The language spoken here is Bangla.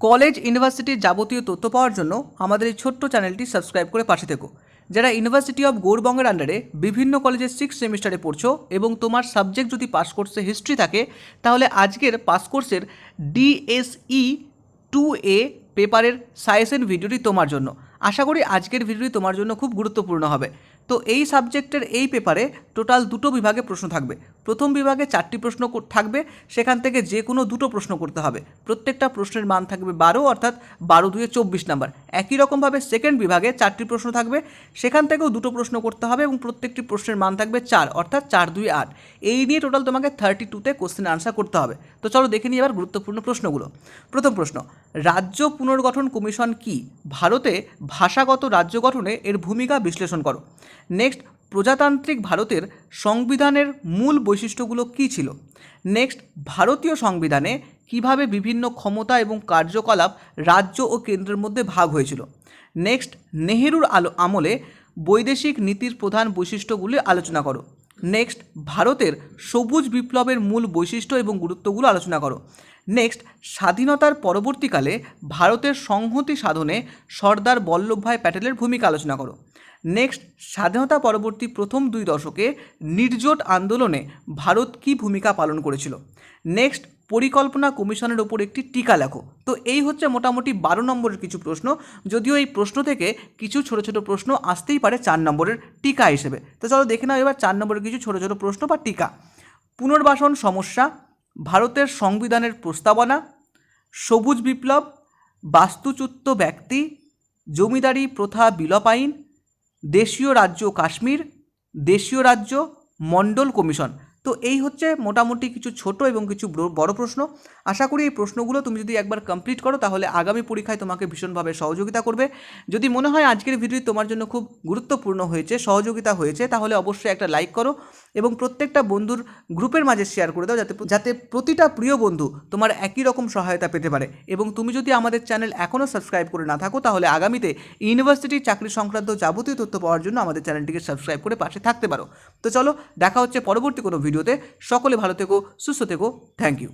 কলেজ ইউনিভার্সিটির যাবতীয় তথ্য পাওয়ার জন্য আমাদের এই ছোট্ট চ্যানেলটি সাবস্ক্রাইব করে পাশে থেকো। যারা ইউনিভার্সিটি অফ গৌরবঙ্গের আন্ডারে বিভিন্ন কলেজের সিক্স সেমিস্টারে পড়ছো এবং তোমার সাবজেক্ট যদি পাস কোর্সে হিস্ট্রি থাকে, তাহলে আজকের পাস কোর্সের ডিএসই টু এ পেপারের সায়েন্সের ভিডিওটি তোমার জন্য। আশা করি আজকের ভিডিওটি তোমার জন্য খুব গুরুত্বপূর্ণ হবে। তো এই সাবজেক্টের এই পেপারে টোটাল দুটো বিভাগে প্রশ্ন থাকবে। প্রথম বিভাগে চারটি প্রশ্ন থাকবে, সেখান থেকে যে কোনো দুটো প্রশ্ন করতে হবে। প্রত্যেকটা প্রশ্নের মান থাকবে বারো, অর্থাৎ বারো দুয়ে চব্বিশ নাম্বার। একই রকমভাবে সেকেন্ড বিভাগে চারটি প্রশ্ন থাকবে, সেখান থেকেও দুটো প্রশ্ন করতে হবে এবং প্রত্যেকটি প্রশ্নের মান থাকবে চার, অর্থাৎ চার দুই আট। এই নিয়ে টোটাল তোমাকে থার্টি টুতে কোশ্চেন আনসার করতে হবে। তো চলো দেখে নিই এবার গুরুত্বপূর্ণ প্রশ্নগুলো। প্রথম প্রশ্ন, রাজ্য পুনর্গঠন কমিশন কি? ভারতে ভাষাগত রাজ্য গঠনে এর ভূমিকা বিশ্লেষণ করো। নেক্সট প্রজাতান্ত্রিক ভারতের সংবিধানের মূল বৈশিষ্ট্যগুলো কী ছিল? নেক্সট ভারতীয় সংবিধানে কীভাবে বিভিন্ন ক্ষমতা এবং কার্যকলাপ রাজ্য ও কেন্দ্রের মধ্যে ভাগ হয়েছিল? নেক্সট নেহেরুর আলো আমলে বৈদেশিক নীতির প্রধান বৈশিষ্ট্যগুলি আলোচনা করো। নেক্সট ভারতের সবুজ বিপ্লবের মূল বৈশিষ্ট্য এবং গুরুত্বগুলো আলোচনা করো। নেক্সট স্বাধীনতার পরবর্তীকালে ভারতের সংহতি সাধনে সর্দার বল্লভভাই প্যাটেলের ভূমিকা আলোচনা করো। নেক্সট স্বাধীনতা পরবর্তী প্রথম দুই দশকে নির্জোট আন্দোলনে ভারত কী ভূমিকা পালন করেছিল? নেক্সট পরিকল্পনা কমিশনের ওপর একটি টিকা লেখো। তো এই হচ্ছে মোটামুটি বারো নম্বরের কিছু প্রশ্ন। যদিও এই প্রশ্ন থেকে কিছু ছোট ছোট প্রশ্ন আসতেই পারে চার নম্বরের টিকা হিসেবে। তো চলো দেখে নাও এবার চার নম্বরের কিছু ছোট ছোট প্রশ্ন বা টিকা। পুনর্বাসন সমস্যা, ভারতের সংবিধানের প্রস্তাবনা, সবুজ বিপ্লব, বাস্তুচ্যুত ব্যক্তি, জমিদারি প্রথা বিলোপ আইন, দেশীয় রাজ্য কাশ্মীর, দেশীয় রাজ্য মণ্ডল কমিশন। তো এই হচ্ছে মোটামুটি কিছু ছোট এবং কিছু বড়- প্রশ্ন। আশা করি এই প্রশ্নগুলো তুমি যদি একবার কমপ্লিট করো, তাহলে আগামী পরীক্ষায় তোমাকে ভীষণভাবে সহযোগিতা করবে। যদি মনে হয় আজকের ভিডিও তোমার জন্য খুব গুরুত্বপূর্ণ হয়েছে, সহযোগিতা হয়েছে, তাহলে অবশ্যই একটা লাইক করো এবং প্রত্যেকটা বন্ধুর গ্রুপের মাঝে শেয়ার করে দাও, যাতে যাতে প্রতিটা প্রিয় বন্ধু তোমার একই রকম সহায়তা পেতে পারে। এবং তুমি যদি আমাদের চ্যানেল এখনও সাবস্ক্রাইব করে না থাকো, তাহলে আগামীতে ইউনিভার্সিটির চাকরি সংক্রান্ত যাবতীয় তথ্য পাওয়ার জন্য আমাদের চ্যানেলটিকে সাবস্ক্রাইব করে পাশে থাকতে পারো। তো চলো, দেখা হচ্ছে পরবর্তী কোনো ভিডিওতে সকলে ভালো থেকো সুস্থ থেকো। Thank you